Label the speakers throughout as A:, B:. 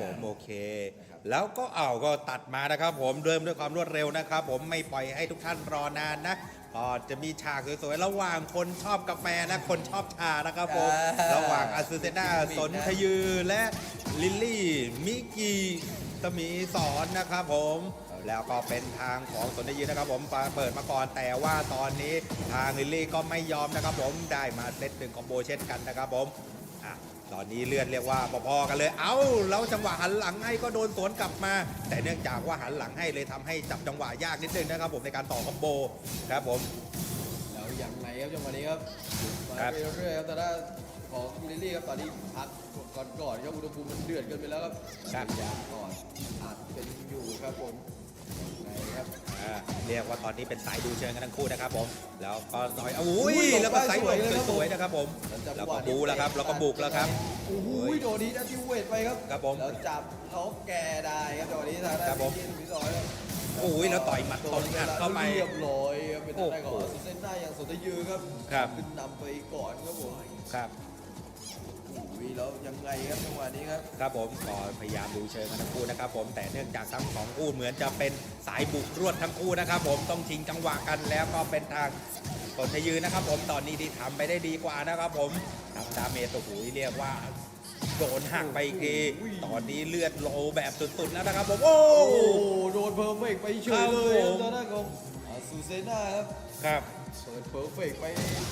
A: ผมโอเค แล้วก็เอาก็ตัดมานะครับ ผมเริ่มด้วยความรวดเร็วนะครับ ผมไม่ปล่อยให้ทุกท่านรอนานนะก็จะมีฉากสวยๆระหว่างคนชอบกาแฟและคนชอบชานะครับผม
B: อ่า
A: ระหว่างอาซูเซนาสนทยือและลิลลี่มิกิสมีสอนนะครับผมแล้วก็เป็นทางของสนทยือนะครับ ผมเปิดมาก่อนแต่ว่าตอนนี้ทางลิลลี่ก็ไม่ยอมนะครับ ผมได้มาเซตหนึ่งคอมโบเช่นกันนะครับผม อะตอนนี้เลือดเรียกว่าพอๆกันเลย เอ้าแล้วจังหวะหันหลังให้ก็โดนสวนกลับมา แต่เนื่องจากว่าหันหลังให้เลยทำให้จับจังหวะยากนิดนึงนะครับผมในการต่อคอมโบครับผม
B: แล้วยังไงครับจังหวะนี้ครับมา
A: ครับ
B: เรื่อยๆครับแต่ด้าน ของลิลลี่ครับตอนนี้พักก่อนก่อนๆครับอุณหภูมิมันเดือดเกินไปแล้วครับ
A: ครับ
B: ยาก่อนอัดเป็นอยู่ครับผมยังไงครับ
A: อ่าเรียกว่าตอนนี้เป็นสายดูเชิงกันทั้งคู่นะครับผมแล้วก็ซอยอุ้ย
B: อุ้ย
A: แล้วก็
B: หลบได้
A: สาย
B: สวยเลยครับ
A: สวยๆนะครับผม
B: จัง
A: แล้ว
B: ห
A: ก็
B: วะ
A: บูแล้วครับแล้วก็บุกแล้วครับ
B: โอ้โหโดนดีนะที่เวทไปครับ
A: ครับผม
B: แล้วจับเขาแก่ได้ครับจังหวะนี้ทางด้าน
A: ครับผม
B: ที่ที่สองครับ
A: โอ้ยแล้วต่อยหมัดตรงอัดเข้าไป
B: เรียบร้อยครับเป็นทางด้านของ
A: โอ้โห
B: เส้นได้อย่างสนทยือครับ
A: ครับ
B: ขึ้นนำไปก่อนครับผม
A: ครับ
B: อุ้ยแล้วยังไงครับจังหวะนี้ครับ
A: ครับผมก็พยายามดูเชิงกันทั้งคู่นะครับ ผมแต่เนื่องจากทั้งสองคู่เหมือนจะเป็นสายบุกรวดทั้งคู่นะครับ ผมต้องชิงจังหวะกันแล้วก็เป็นทางสนทยืนนะครับ ผมตอนนี้ที่ทำไปได้ดีกว่านะครับ ผมทำดาเมจตัวหูยเรียกว่าโดนหักไปอีกทีตอนนี้เลือดโลแบบสุดๆแล้วนะครับ ผมโอ้
B: โอ้โหโดนเพอร์เฟกต์ไปเฉยเลยค
A: ครั
B: รั
A: บบผม
B: ทางด้านของอาซูเซน่าครับ
A: ครับ
B: เปิดเพอร์เฟกต์ไป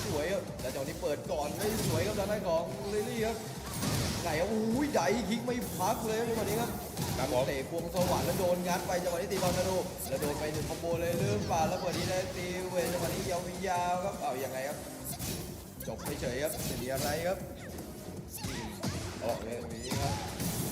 B: สวยครับแล้วจังหวะนี้เปิดก่อนได้สวยครับทางด้านของลิลลี่ครับไก่ครับอุ้ยไดคิกไม่พักเลยครับจังหวะนี้ครับ
A: ครับผม
B: เตะควงสวรรค์แล้วโดนงัดไปจังหวะนี้ตีบอลนาโดแล้วโดนไปหนึ่งคอมโบเลยลืมป่าแล้วเปิดนี้ได้ตีเวทจังหวะนี้ยาวๆครับเอายังไงครับจบไปเฉยครับไม่มีอะไรครับออกเลยแบบนี้ครับ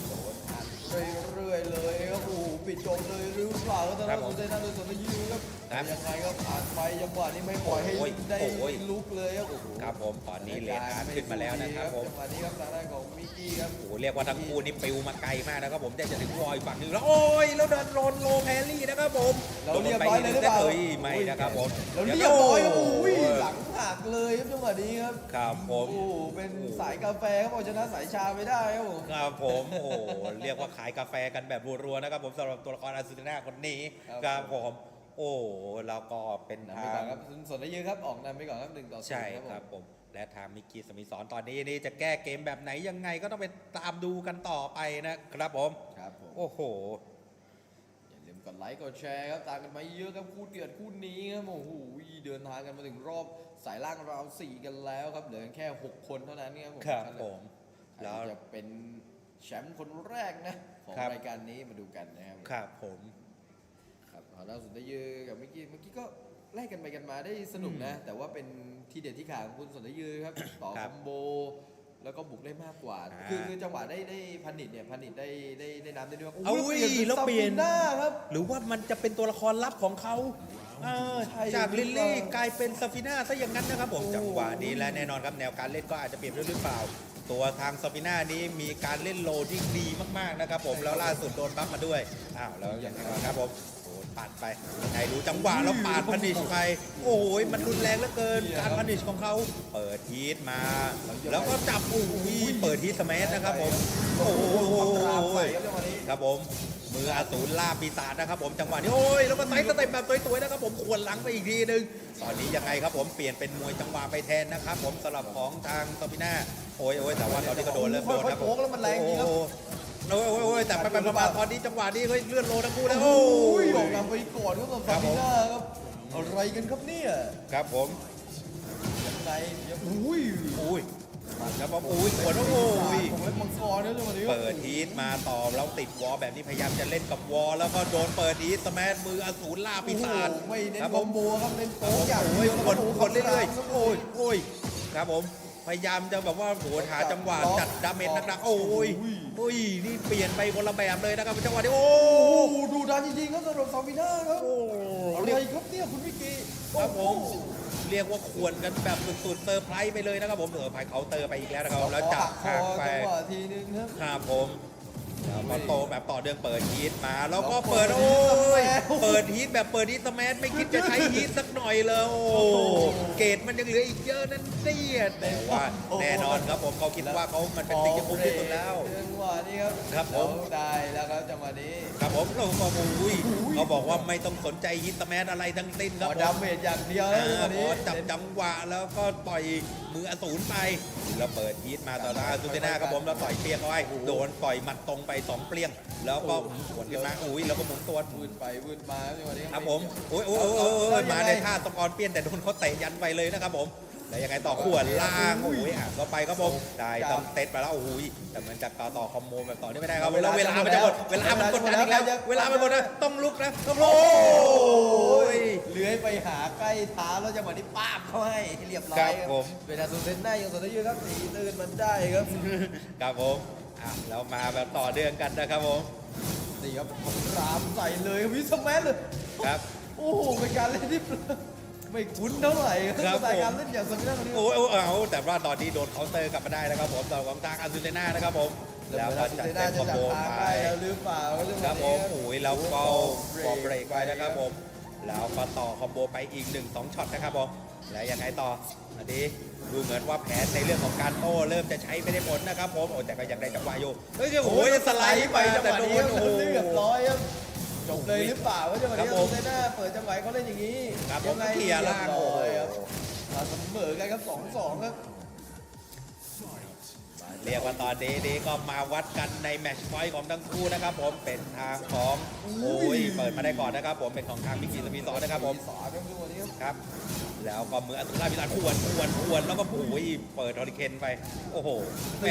B: โดนอัดเรื่อยๆเลยครับโอ้โหปิดจบเลยหรือเปล่าครับตอน
A: ครั
B: นั้
A: บ
B: น
A: ผม
B: สุดท้ายนั่นโดยสนธิยูครับ
A: ครับ
B: ยังไงครับผ่านไปจังหวะนี้ไม่ปล่อยให้
A: โอ้ย
B: ได้
A: โอ้ย
B: ลุกเลยครับโอ้โห
A: ครับผมตอนนี้เลนอาร์ตขึ้นมาแล้วนะครับผม
B: จังหวะนี้ครับทางด้านของมิกกี้ครับ
A: โอ้โหเรียกว่าทั้งคู่นี่ปิวมาไกลมากนะครับผมได้จะถึงวอยฝั่งหนึ่งแล้วโอ้ยแล้วเดินโลนโลแพรรี่นะครับผม
B: เราเรียบร้อยเลยหรือเปล่า
A: เอ้ยไม่นะครับผม
B: เราเรียบร้อยครับโอ้ยหลังหักเลยครับจังหวะนี้ครับ
A: ครับผ
B: โอ้
A: ม
B: โหเป็นสายกาแฟครับเอาชนะสายชาไม่ได้ครับผม
A: ครับผมโอ้โหเรียกว่าขายกาแฟกันแบบรัวๆนะครับผมสำหรับตัวละครอาซูติน่าคนนี้ครับผม โอ้แล้วก็เป็น
B: นำไป
A: ทา
B: ก่องนครับส่วนได้ยืนครับออกนำไปก่อนครับหนึ่งต่อศูนย์
A: ใช่
B: ครับผม
A: ครับผมและทางมิกกี้สมิสอนตอนนี้นี่จะแก้เกมแบบไหนยังไงก็ต้องไปตามดูกันต่อไปนะครับผม
B: ครับผม
A: โอ้โห
B: อย่าลืมกดไลค์กดแชร์ครับตามกันมาเยอะครับคู่เดือดคู่นี้ครับโอ้โหเดินทางกันมาถึงรอบสายล่างราวสี่กันแล้วครับเหลือแค่6คนเท่านั้นครับผม
A: ครับ
B: ใคร
A: ผมแล้ว
B: จะเป็นแชมป์คนแรกนะของ
A: ครับ
B: รายการนี้มาดูกันนะครับ
A: ครับผม
B: ครับเอาล่าสุดได้ยือกับเมื่อกี้เมื่อกี้ก็ไล่กันไปกันมาได้สนุกนะ แต่ว่าเป็นทีเด็ดที่ขาของคุณสนธยือครับ ต่อ
A: ครั
B: ค
A: บ
B: อมโบ แล้วก็บุกได้มากกว่า
A: อ่า
B: คือคือจังหวะได้ได้พันิดเนี่ยพันิดได้ได้ได้น้ำได้ด้วย
A: เอาอุ้ยแล้วเปลี่ยน
B: หน้าครับ
A: หรือว่ามันจะเป็นตัวละครลับของเขาเออ
B: ใช่
A: จากลิลลี่
B: หรือเปล่าก
A: ลายเป็นซาฟิน่าซะอย่างนั้นนะครับผม
B: โอ้
A: จังหวะนี้และแน่นอนครับแนวการเล่นก็อาจจะเปลี่ยนด้วยหรือเปล่า ตัวทางซาฟิน่านี้มีการเล่นโลที่ดีมากๆนะครับผมแล้วล่าสุดโดนบัฟมาด้วยอ้าวแล้วยังไงครับผมโอ้ ปาดไปใครรู้จังหวะแล้วปาดพันิชไป โอ้ยมันรุนแรงเหลือเกิน การพันิชของเขาเปิดทีทมา แล้วก็จับโอ้ยเปิดทีทสมันะครับผม โอ้โห
B: ครับ
A: ผมมืออสูรล่าปีศาจนะครับผมจังหวะนี้โอ้ยแล้วก็ไซส์สเต็ปแบบสวยๆนะครับผมควรหลังไปอีกทีนึงตอนนี้ยังไงครับผมเปลี่ยนเป็นมวยจังหวะไปแทนนะครับผมสำหรับของทางตอปิน่าโอ้ยโอ้ยแต่ว่าตอนนี้ก็โดนเริ่มโดนครับ
B: ค่อยๆโค้งแล้วมันแรงดีครับ
A: โอ้โหโอ้ยโอ้ยโอ้ยแต่ไปไปมาๆตอนนี้จังหวะนี้เฮ้ยเลื่อนโลทั้งคู่แล้ว
B: โอ้
A: โอ้
B: ย
A: ย
B: ออกนำไปก่อนครับสำหรับ
A: ครั
B: ฟา
A: บผม
B: บิน่าครับอะไรกันครับเนี่ย
A: ครับผม
B: ยังไงยังอุ้ย
A: อุ้ยแล้วผมอุ้ยขวดโอ้ย
B: ผมเล่นมังกรนะจังหวะนี้ครับ
A: เปิดทีทมาต่อแล้วติดวอลแบบนี้พยายามจะเล่นกับวอลแล้วก็โดนเปิดทีทสแมนมืออสูรล่าปีศาจ
B: โอ้โหไม่เน้น
A: ครับ
B: ค
A: ผ
B: อ
A: ม
B: มโบครับเน้น
A: โอ้
B: โต๊ะอย่าง
A: โห
B: เดียว
A: กดกดเรื่อย
B: ครับ
A: ๆโอ้ยโอ้ยครับผม พยายามจะแบบว่าโหหาจังหวะจัดดาเมจหนักๆโอ้ยโอ้ยนี่เปลี่ยนไปคนละแบบเลยนะครับจังหวะนี้โอ้
B: โอ้โหดูดันจริงๆครับสำหรับฟาบิน่าครับ
A: โห
B: อะไร
A: เรียก
B: ครับเนี่ยคุณวิกกี้
A: ครับผมเรียกว่าควรกันแบบสุดๆเซอร์ไพรส์ไปเลยนะครับผมเซอร์ไพรส์เคาน์เตอร์ไปอีกแล้วนะครับแล้วจับ
B: คอ
A: ห่างไป
B: จังหวะทีนึงครับ
A: ครับผม แล้วก็โตแบบต่อเนื่องเปิดฮีทมา แล้วก็
B: แล้วเปิ
A: เปิ
B: ด
A: ด
B: ฮี
A: โอ้
B: ท
A: ย
B: แล้ว
A: เปิดฮีทแบบเปิดฮีทสแมนไม่คิดจะใช้ฮีทสักหน่อยเลยโอ้
B: โอ้โห
A: เกรดมันยังเหลืออีกเยอะนั่นเตี้ยแต่ว่า
B: โอ้โห
A: แน่นอนครับผมเขาคิดว่าเขามันเป็นสิ่งที่คุ้มที่สุดแล้ว
B: จังหวะะนี้ครับ
A: ครับผม
B: แล้วได้แล้วครับจังหวะนี้
A: ครับผมเราก็อุ้ยเขาบอกว่าไม่ต้องสนใจฮิตแมนอะไรทั้งสิ้น
B: ข
A: ครับ
B: อ
A: ผม
B: ดาเมจอย่างเดียว
A: เอ
B: นะจังหวะ
A: อพ
B: นี้
A: อจับจังหวะแล้วก็ปล่อยมืออสูรไป แล้วเปิดฮีทมาต่อหน้าซูเซน่าครับผมแล้วต่อยเปรี้ยงเขาให้โดนปล่อยหมัดตรงไปสองเปรี้ยง แล้วก็หวนขึ้นมาอุ้ยแล้วก็หมุนตัว
B: วืดไปวืดมาจังหวะนี้
A: ครับผม โอ้ยโอ้ยโอ้ยโอ้ยโอ้ยมาในท่าสกอร์เปรี้ยนแต่โดนเขาเตะยันไปเลยนะครับผม แล้วยังไงต่อขวนล่างโอ้ยอะก็ไปครับผมได้ต้องเตะไปแล้วโอ้ยแต่มันจะต่อต่อคอมโบแบบต่อนี่ไม่ได้ครับเวลาเวลามันจะหมดเวลามันกดดันอีกแล้วเวลามันหมดนะต้องลุกนะต้องลุก
B: โอ้ยเลื้อยไปหาใกล้เท้าแล้วจังหวะนี้ป้าบเข้าให้เรียบร้อย
A: ครับผม
B: เวลาซูเซนได้ยังสนได้ยืนครับตีตื่นมันได้ครับ
A: ครับผมอะแล้วมาแบบต่อเนื่องกันนะครับผม
B: นี่ครับผมรามใส่เลยวิสแมนเลย
A: ครับ
B: โอ้โหเป็นการเล่นที่ ไม่คุ้นเท่าไหร่
A: ครับ
B: สไตล์
A: ผม
B: การเล่นอย่างสมิธคนนี้
A: โอ้ยโอ้ยเอาแต่ว่าตอนนี้โดนเคาน์เตอร์กลับมาได้นะครับผมต่อของทางอาซูเซน่านะครับผมแล้วก็จัด
B: เซ
A: เต็
B: น่าม
A: ค
B: จะ
A: อม
B: จั
A: โบ
B: บทาง
A: ไป
B: ได้แล้วหรือเปล่าก็จะ
A: ครับผมโอ้ยแล้วก็บอมเบรก
B: ไป
A: ไปนะครับผมแล้วก็ต่อคอมโบไปอีก1 2ช็อตนะครับผมแล้วยังไงต่ออันนี้ดูเหมือนว่าแผนในเรื่องของการโต้เริ่มจะใช้ไม่ได้ผลนะครับผมโอ้แต่ก็ยังได้จังหวะอยู่เฮ้ยโอ้ยสไลด์ไป
B: จังห
A: แต่
B: วะ
A: โด
B: นี้
A: นโอ้โห
B: เรียบร้อยครับ จบเลยหรือเปล่าว่าจังหวะ
A: ครั
B: นี้
A: บผม
B: เซน่าเปิดจังหวะให้เขาเล่นอย่างนี้
A: ครับผม
B: ยังไง
A: เคลียร์ล่าง
B: เรียบ
A: โอ้โห
B: ร้อยครับมาเสมอกันครับสองสองครับ
A: เรียกว่าตอนนี้นี่ก็มาวัดกันในแมตช์พอยต์ของทั้งคู่นะครับผมเป็นทางของโอ้ยเปิดมาได้ก่อนนะครับผมเป็นของทางมิกกี้สมีซอนนะครับผม
B: สอนครับจังหวะนี้ครับ
A: ครับ แล้วก็มืออัตุลาพิลานขวนขวนขวนแล้วก็โอ้ยเปิดฮอริเคนไป โอ้โหแหม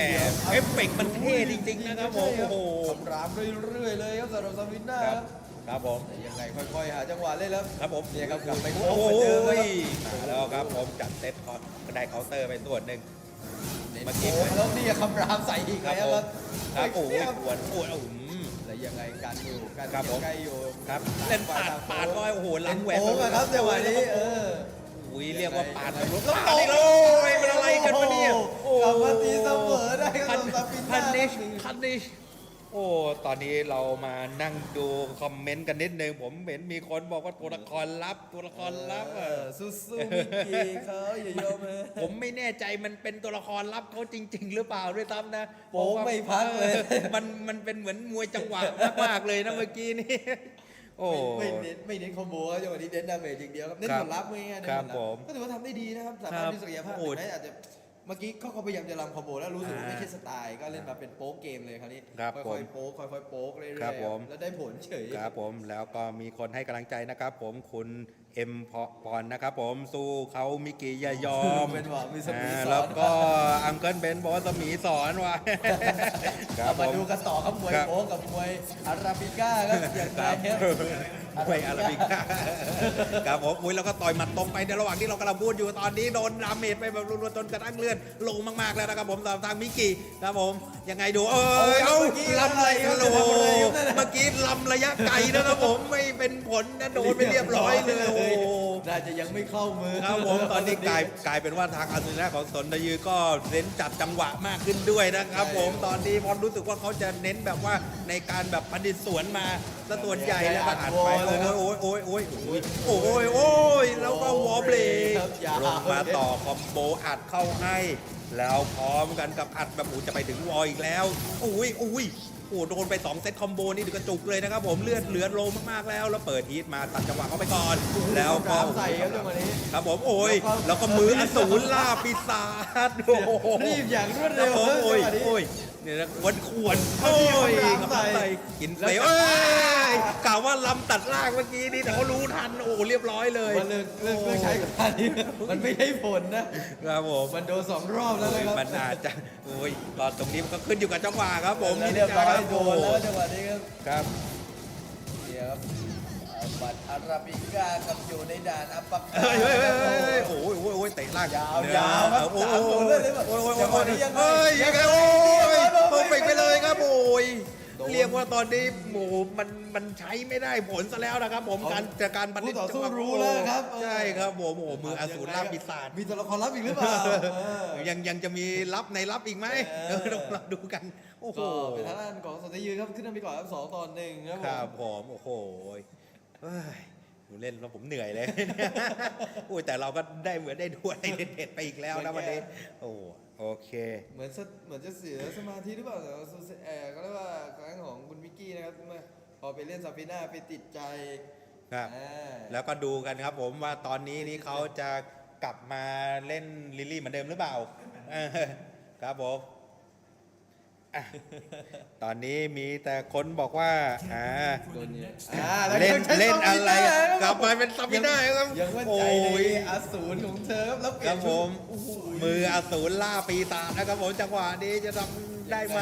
A: เอฟเฟกต์มันเท่จริงๆนะครับผมโอ้โห
B: คำรามเรื่อยๆเลยครับสำหรับซาวินน่า
A: ค
B: ค
A: รั
B: รั
A: บบ ครับผม
B: แต่ยังไงค่อยๆหาจังหวะเล่นแล้ว
A: ครับผม
B: เนี่ยครับกลับไปโค้
A: โอ้
B: ง
A: โห
B: เหมือนเดิมนะครับ
A: มาแล้วครับผมจัดเซตคอนก็ได้เคาน์เตอร์ไปส่วนหนึ่งเมื่อกี้
B: โค้งแล้วเนี่ยคำรามใส่อีก
A: ครับ
B: แล้ว
A: ผ
B: ครั
A: ม
B: บ
A: ครับโอ้
B: เนี่ย
A: ยขวนขวนอืม
B: แล้วยังไงกันอยู่กัน
A: ครับผม
B: ใกล้อยู่
A: ครับเล่นปาดปาดก็โอ้โหหลังแหว
B: เป็น
A: ก
B: โค้งอะครับจังหวะนี้เออ
A: อุ้ยเรียกว่าปาดทะลุ
B: แล้ว
A: ปาดอีกแล้วโอ้ยเป็นอะไรกันวะเนี่ยโอ้
B: กลับมาตีเสมอได้ค
A: พั
B: รับ
A: น
B: สำหรับซาวิน
A: พั
B: น่าน
A: นิชพันนิชโอ้ ตอนนี้เรามานั่งดูคอมเมนต์กันนิดนึง ผมเห็นมีคนบอกว่าตัวละครลับ ตัวละครลับ
B: เอ
A: เอ
B: อ
A: อ
B: สู้ๆมิกกี้เขาอย่ายอมเลย
A: ผมไม่แน่ใจมันเป็นตัวละครลับเขาจริง ๆ หรือเปล่าด้วยซ้ำนะ
B: โป๊กไม่พักเลย
A: ออมันมันเป็นเหมือนมวยจังหวะมากๆเลยนะเมื่อกี้นี่โอ้
B: ไม่ไม่เน้นไม่เน้นคอมโบครับจังหวะนี้เน้นดาเมจอย่างเดียวครับเน้น
A: ครับ
B: ผลลัพธ์ง่ายๆเน้น
A: ครั
B: ผ
A: บ
B: ลลัพ
A: ผม
B: ธ์ก็ถือว่าทำได้ดีนะครับสามารถ
A: ครับ
B: มีศักยภาพ
A: โอ้
B: ถึงแม้อาจจะ เมื่อกี้เขาเขาพยายามจะรำคอมโบแล้วรู้สึกว่า
A: อ่า
B: ไม่ใช่สไตล์ก็เล่นมาเป็นโป๊กเกมเลยคราวนี้
A: ครับ
B: ค่
A: ผ
B: อย
A: ม
B: ๆโป๊กค่อยๆโป๊กเรื่อยๆ
A: ครับผม
B: แล้วได้ผลเฉย
A: ครับผมแล้วก็มีคนให้กำลังใจนะครับ ผมคุณเอ็มพปอนนะครับ ผมสู้เขามิกิอย่ายอม
B: เป็นหวังมีสมี
A: อ่า
B: สอน
A: แล้วก็อังเคิลเบนบอกว่าสมีสอนว่ะ
B: เรามาดูกันต่อครับมวย
A: ครับ
B: โป๊กกับมวยอาราบิก้าครับอย่าง
A: ค
B: ไร
A: รับ
B: ครับ
A: มวยอาราบิก้าครับผมอุ้ยแล้วก็ต่อยหมัดตรงไปในระหว่างที่เรากำลังพูดอยู่ตอนนี้โดนดาเมจไปแบบรัวๆจนกระทั่งเลื่อนลงมากๆแล้วนะครับผมสำหรับทางมิกิครับผมยังไงดูเออเอาลำไรโอ้โหเมื่อกี้ลำระยะไกลนะครับผมไม่เป็นผลนะโดนไปเรียบร้อยเลยโอ้โห
B: น่าจะยังไม่เข้ามือ
A: ครับผมตอนนี้กลายกลายเป็นว่าทางอาซูนาของสนทยือก็เน้นจับจังหวะมากขึ้นด้วยนะครับ ผมตอนนี้พอรู้สึกว่าเขาจะเน้นแบบว่าในการแบบประดิษฐ์สวนมาซะส่วนใหญ่แล้วก็อ่านไปโอ้ยโอ้ยโอ้ยโอ้ยโอ้ยโอ้ยโอ้ยแล้วก็วอลเบรกลงมาต่อคอมโบอัดเข้าให้แล้วพร้อมกันกับอัดแบบอูจะไปถึงวอลอีกแล้วอุ้ยอุ้ยโอ้โดนไป 2 เซตคอมโบนี่ดูกระจุกเลยนะครับผมเลือดเหลือโลมากๆแล้ว แล้วเปิดฮีทมาตัดจังหวะเข้าไปก่อน แล้วก็
B: น้ำใส่ครับจังหวะนี้
A: ครับผมโอ้ย แล้วก็มืออสูรล่าปีศาจโอ้โห
B: รีบอย่างรวด
A: ครั
B: เร็
A: บ
B: ว
A: ผมโอ้ย
B: จังหวะนี้
A: โอ้ย เนี่ยนะขวนขวนโอ้ย
B: ค
A: ค
B: รั
A: รั
B: บบใส่
A: ใส่กินเฟลเอ้ยกล่าวว่าลำตัดล่างเมื่อกี้นี่แต่เขารู้ทันโอ้เรียบร้อยเลย
B: มันเลิกเลิกเลิกใช้กับท่านี้มันไม่ได้ผลนะ
A: ครับผม
B: มันโดนสองรอบแล้วนะครับ
A: มันอาจจะโอ้ยตอนตรงนี้มันก็ขึ้นอยู่กับจังหวะครับผม
B: แล้วเรียบร้อยโดนแล้ว
A: โอ้
B: จังหวะนี้ครับ
A: ครับ
B: เนี่ยครับ เอาบัตอาราบิก้ากับอยู่ในด่านอัปปัก
A: เฮ้ยเฮ้ยเฮ้ยเฮ้ยโอ้ยโอ้ยโอ้ยเตะล่าง
B: ยาวยาวครับ
A: โอ้ยโอ้
B: ศูนย์
A: ย
B: เลยเลย
A: โอ้ยโอ้ยโอ้ย
B: นี้ยังไง
A: เฮ้ยยังไงโอ้ยเพอร์เฟกต์ไปเลยครับโอ้ย
B: โดน
A: เรียกว่าตอนนี้โอ้โหมันมันใช้ไม่ได้ผลซะแล้วนะครับ ผมการจากการบันทึ
B: คู่ต่อสู้รู้แล้วครับ
A: ใช่ครับผมโอ้โหมืออสูรล่าปีศาจ
B: มีตัวละครลับอีกหรือเปล่าเออ
A: ยังยังจะมีลับในลับอีกไหม
B: เอ
A: เอ
B: อ
A: อต้องรอดูกัน โอ้โห
B: ก็เป็นทางด้านของสันติยืนครับขึ้นนำไปก่อนครับสองต่อหนึ่งครับ
A: ครับผมโอ้โห เอ้ยดูเล่นแล้วผมเหนื่อยเลยโอ้ยแต่เราก็ได้เหมือนได้ดูอะไรเด็ดๆไปอีกแล้วนะวันนี้ โอ้โอเค
B: เหมือนสะเหมือนจะเสียสมาธิหรือเปล่าแต่ว่าซูเซเออก็เรียกว่าครั้งของคุณมิกกี้นะครับเมื่อพอไปเล่นซาฟิน่าไปติดใจ
A: ครับ
B: อ่า
A: แล้วก็ดูกันครับผมว่าตอนนี้นี่เขาจะกลับมาเล่นลิลลี่เหมือนเดิมหรือเปล่าเออครับผม อะตอนนี้มีแต่คนบอกว่าอ่า
B: โดนเนี่ยอ่าแล้ว
A: เล่น
B: ยังใช้
A: เล่นอะไรอะ
B: ซาฟิน่าคบ
A: กลับมาเป็นซาฟิน่าครับ
B: ยังมั่น
A: โอ้
B: ใจใน
A: ย
B: อสูรของเธอครับแล้วเป
A: ค
B: ลี่ย
A: รั
B: น
A: บ
B: ชุ
A: ผ
B: ด
A: ม
B: โอ้โห
A: มืออสูรล่าปีศาจนะครับผมจังหวะนี้จะทำได้ไหม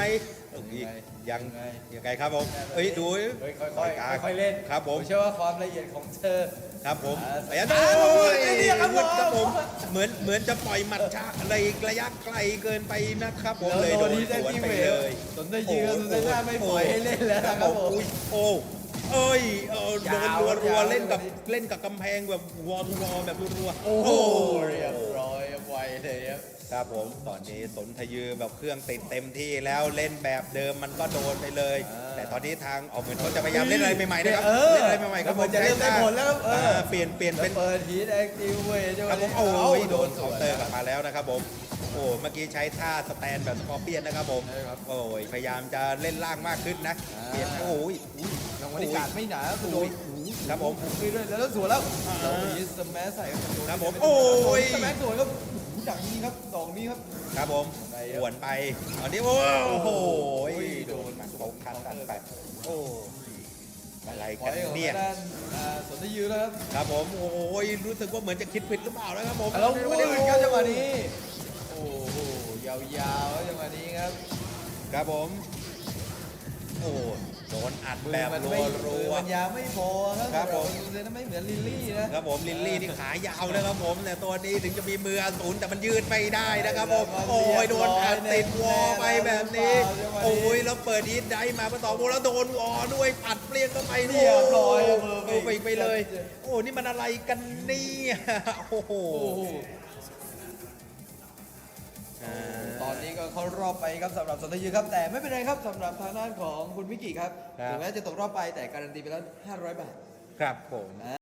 B: ยังไง
A: ยัง
B: ยังไง
A: ยังไงครับผมเอ้ยดู
B: เฮ้ยค่อยๆค่อยๆเล่น
A: ครับผม
B: เชื่อว่าความละเอียดของเธอ
A: ครับผม
B: อ่า
A: ไอ้ยัน
B: อ่า
A: โอ้ย
B: ไอ้เนี่ยครับผม
A: ครับผม เหมือนเหมือนจะปล่อยหมัดชาอะไรระยะไกลเกินไปนะครับผม
B: แล้ว
A: เลย
B: โด
A: โด
B: น
A: น
B: ที่ได้
A: สวน
B: ที่
A: ไป
B: เว
A: เล
B: ล
A: ย
B: สนใจยืนสนใจหน้าไม่ปล่อยให้เล่นแล้วนะครับผม
A: อุ้ยโอ้เอ้ยเออโดน
B: ยาว
A: รัวรัวยา
B: ว
A: ๆเล่นกับ
B: แบบนี้
A: เล่นกับกำแพงแบบวอลวอลแบบรัวๆ
B: โอ้โหเรียบร้อยไว เลยครับ
A: ครับผมตอนนี้สนทยือแบบเครื่องติดเต็มที่แล้วเล่นแบบเดิมมันก็โดนไปเลย
B: อ่า
A: แต่ตอนนี้ทางออกเหมือนเขาจะพยายามเล่นอะไรใหม่ๆนะครับ
B: เออ
A: เล่นอะไรใหม่ๆครับ
B: เหมือนจะเล่นได้ผลแล้วครับเออา
A: เปลี่ยนเปลี่ยนเป็น
B: เปิดฮีทแอคทีเวท
A: ครับผมโอ้ยโดน
B: ส
A: เคา
B: วน
A: น์เตอร์กลับมาแล้วนะครับผมโอ้เมื่อกี้ใช้ท่าสแตนแบบสกอร์เปียนนะครับผม
B: ใช่ครับ
A: โอ้ยพยายามจะเล่นล่างมากขึ้นนะ
B: อ่า
A: เปลี่ยนโอ้ย
B: รางวัลที่การไม่หนาคือโดน
A: ครับผม
B: เรื่อยๆแล้วสวนแล้ว
A: อ่า
B: เราฮีทสแมัใส่ครับ
A: ครับผมโอ้ย
B: สแมัสวนค รับหูดังนี้ครับดอกนี้ครับ
A: ครับผม
B: ไปครับ
A: หวนไปตอนนี้โอ้โห
B: โอ้ย
A: โดนมันตกคันตัดไปโอ้อะไร
B: ขอ
A: กัน
B: ให้ของ
A: เนี่ย
B: ด้านอ่าสนทยืนแล้วครับ
A: ครับผมโอ้ยรู้สึกว่าเหมือนจะคิดผิดหรือเปล่านะครับผม
B: แล้วไม่ได้เหมือนกันจังหวะนี้ โอ้โหยาวๆจังหวะนี้ครับ
A: ครับผม โอ้โดนอัด
B: มือ
A: แบบ
B: มัน
A: รั
B: ไม่
A: ว
B: มื
A: รั
B: อ
A: ว
B: มันยาวไม่พอครับ
A: ครับผม
B: ดูเลยนะไม่เหมือนลิลลี่นะครับ
A: ผมลิลลี่นี่ขายาวนะครับผมแต่ตัวนี้ถึงจะมีมืออสูรแต่มันยืดไม่ได้นะครับผมโอ้ยโดนอัดติดวอลไปแบบนี้ โอ้ยแล้วเปิดอีทได้มาประต่อโมแล้วโดนวอลด้วยอัดเปลี่ยนเข้าไป
B: เรียบร้อย
A: โอ้
B: เบอร์
A: โหไปไปเลย โอ้นี่มันอะไรกันเนี่ยโอ้โห
B: โอ้โห
A: อ่า
B: ตอนนี้ก็เข้ารอบไปครับสำหรับสนทยืนครับ แต่ไม่เป็นไรครับสำหรับทางด้านของคุณมิกิครับ
A: ครับ
B: ถึงแม้จะตกรอบไปแต่การันตีไปแล้ว 500 บาท
A: ครับผม